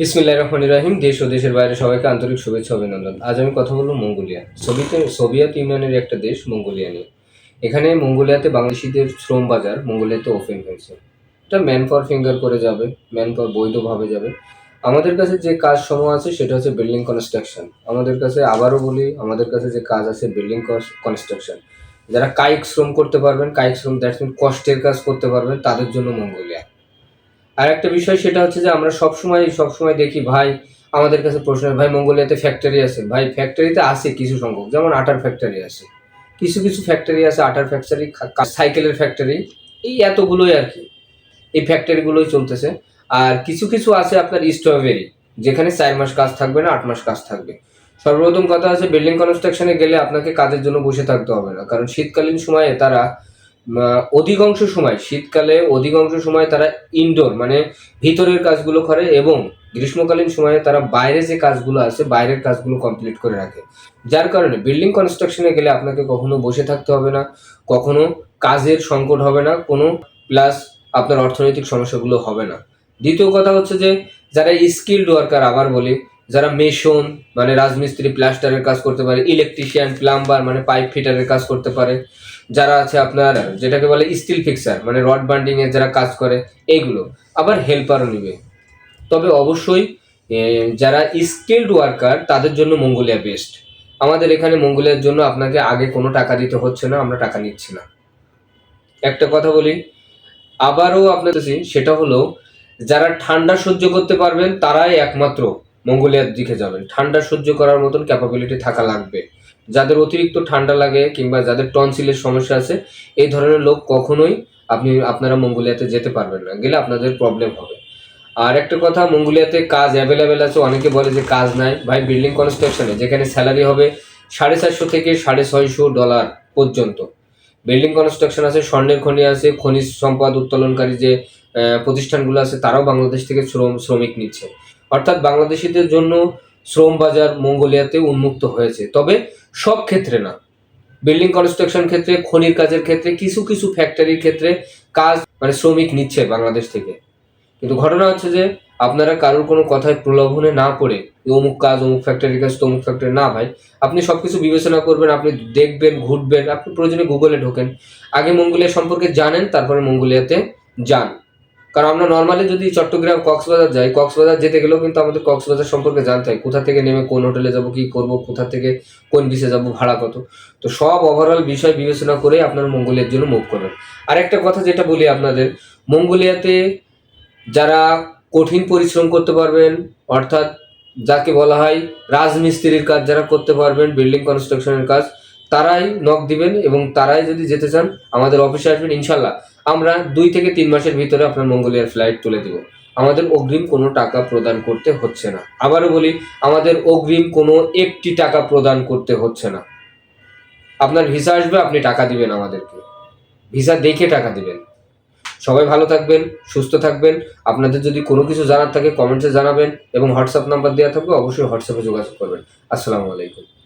বিসমিল্লাহ রহমান রাহিম, দেশ ও দেশের বাইরে সবাইকে আন্তরিক শুভেচ্ছা অভিনন্দন। আজ আমি কথা বলব মঙ্গোলিয়া। সোভিয়েত সোভিয়েত ইউনিয়নের একটা দেশ, মঙ্গোলিয়া নিয়ে। এখানে মঙ্গোলিয়াতে বাংলাদেশিদের শ্রম বাজার মঙ্গোলিয়াতে ওপেন হয়েছে। এটা ম্যান পাওয়ার ফিঙ্গার করে যাবে ম্যান পাওয়ার বৈধভাবে যাবে। আমাদের কাছে যে কাজ সমূহ আছে, সেটা হচ্ছে বিল্ডিং কনস্ট্রাকশন আমাদের কাছে আবারও বলি, আমাদের কাছে যে কাজ আছে বিল্ডিং কনস্ট্রাকশন যারা কায়িক শ্রম করতে পারবেন, কায়িক শ্রম দ্যাটস মিন কষ্টের কাজ করতে পারবেন, তাদের জন্য মঙ্গোলিয়া। আর একটা বিষয় সেটা হচ্ছে যে আমরা সবসময় সবসময় দেখি ভাই, আমাদের কাছে প্রশ্ন ভাই মঙ্গোলিয়াতে ফ্যাক্টরি আছে। ভাই ফ্যাক্টরিতে আছে কিছু সংখ্যক, যেমন আটার ফ্যাক্টরি আছে। কিছু কিছু ফ্যাক্টরি আছে, আটার ফ্যাক্টরি সাইকেলের ফ্যাক্টরি এই এতগুলোই আর কি। এই ফ্যাক্টরিগুলোই চলতেছে। আর কিছু কিছু আছে আপনার স্ট্রবেরি যেখানে চার মাস কাজ থাকবে না, আট মাস কাজ থাকবে। সর্বপ্রথম কথা আছে বিল্ডিং কনস্ট্রাকশনে গেলে আপনাকে কাজের জন্য বসে থাকতে হবে না। কারণ শীতকালীন সময়ে তারা অধিকাংশ সময়, শীতকালে অধিকাংশ সময় তারা ইনডোর মানে ভিতরের কাজগুলো করে এবং গ্রীষ্মকালীন সময়ে তারা বাইরে যে কাজগুলো আছে, বাইরের কাজগুলো কমপ্লিট করে রাখে। যার কারণে বিল্ডিং কনস্ট্রাকশনে গেলে আপনাকে কখনো বসে থাকতে হবে না, কখনো কাজের সংকট হবে না, কোনো প্লাস আপনার অর্থনৈতিক সমস্যাগুলো হবে না। দ্বিতীয় কথা হচ্ছে যে, যারা স্কিল্ড ওয়ার্কার আবার বলি যারা মেশন মানে রাজমিস্ত্রি প্লাস্টারের কাজ করতে পারে ইলেকট্রিশিয়ান প্লাম্বার মানে পাইপ ফিটারের কাজ করতে পারে, যারা আছে আপনার, যেটাকে বলে স্টিল ফিক্সার মানে রড বান্ডিং এর যারা কাজ করে এইগুলো আবার হেল্পারও নিবে। তবে অবশ্যই যারা স্কিল্ড ওয়ার্কার তাদের জন্য মঙ্গোলিয়া বেস্ট আমাদের এখানে মঙ্গোলিয়ার জন্য আপনাকে আগে কোনো টাকা দিতে হচ্ছে না, আমরা টাকা নিচ্ছি না। একটা কথা বলি, আবারও আপনার কাছে সেটা হলো, যারা ঠান্ডা সহ্য করতে পারবেন, তারাই একমাত্র মঙ্গোলিয়ার দিকে যাবেন। ঠান্ডা সহ্য করার মতন ক্যাপাবিলিটি থাকা লাগবে। যাদের অতিরিক্ত ঠান্ডা লাগে কিংবা যাদের টনসিলের সমস্যা আছে, এই ধরনের লোক কখনোই আপনি, আপনারা মঙ্গোলিয়াতে যেতে পারবেন না। গেলে আপনাদের প্রবলেম হবে। আর একটা কথা, মঙ্গোলিয়াতে কাজ অ্যাভেলেবেল আছে। অনেকে বলে যে কাজ নাই। ভাই বিল্ডিং কনস্ট্রাকশনে যেখানে স্যালারি হবে সাড়ে চারশো থেকে সাড়ে ছয়শো ডলার পর্যন্ত। বিল্ডিং কনস্ট্রাকশন আছে, স্বর্ণের খনি আছে, খনিজ সম্পদ উত্তোলনকারী যে প্রতিষ্ঠানগুলো আছে, তারাও বাংলাদেশ থেকে শ্রম, শ্রমিক নিচ্ছে। অর্থাৎ বাংলাদেশিদের জন্য শ্রম বাজার মঙ্গোলিয়াতে উন্মুক্ত হয়েছে। তবে সব ক্ষেত্রে না। বিল্ডিং কনস্ট্রাকশন ক্ষেত্রে, খনির কাজের ক্ষেত্রে, কিছু কিছু ফ্যাক্টরির ক্ষেত্রে কাজ মানে শ্রমিক নিচ্ছে বাংলাদেশ থেকে। কিন্তু ঘটনা হচ্ছে যে, আপনারা কারোর কোনো কথায় প্রলোভনে না পড়ে অমুক কাজ, অমুক ফ্যাক্টরির কাজ, তমুক ফ্যাক্টরি, না ভাই, আপনি সব কিছু বিবেচনা করবেন, আপনি দেখবেন, ঘুরবেন, আপনি প্রয়োজনে গুগলে ঢোকেন। আগে মঙ্গোলিয়া সম্পর্কে জানেন, তারপরে মঙ্গোলিয়াতে যান। কারণ আমরা নর্মালি যদি চট্টগ্রাম কক্সবাজার যাই, কক্সবাজার যেতে গেলেও কিন্তু আমাদের কক্সবাজার সম্পর্কে জানতে হয়, কোথা থেকে নেমে কোন হোটেলে যাব, কি করব, কোথা থেকে কোন বিচে যাব, ভাড়া কত। তো সব ওভারঅল বিষয় বিবেচনা করে আপনারা মঙ্গোলিয়ার জন্য মুভ করবেন। আর একটা কথা যেটা বলি আপনাদের, মঙ্গোলিয়াতে যারা কঠিন পরিশ্রম করতে পারবেন, অর্থাৎ যাকে বলা হয় রাজমিস্ত্রির কাজ যারা করতে পারবেন বিল্ডিং কনস্ট্রাকশনের কাজ, তারাই নখ দিবেন এবং তারাই যদি যেতে চান, আমাদের অফিসে আসবেন ইনশাল্লাহ। আমরা দুই থেকে তিন মাসের ভিতরে আপনার মঙ্গোলিয়ার ফ্লাইট তুলে দিব। আমাদের অগ্রিম কোনো টাকা প্রদান করতে হচ্ছে না। আবারও বলি, আমাদের অগ্রিম কোনো একটি টাকা প্রদান করতে হচ্ছে না। আপনার ভিসা আসবে, আপনি টাকা দিবেন আমাদেরকে। ভিসা দেখে টাকা দিবেন। সবাই ভালো থাকবেন, সুস্থ থাকবেন। আপনাদের যদি কোনো কিছু জানার থাকে কমেন্টসে জানাবেন এবং হোয়াটসঅ্যাপ নাম্বার দেওয়া থাকবে, অবশ্যই হোয়াটসঅ্যাপে যোগাযোগ করবেন। আসসালামু আলাইকুম।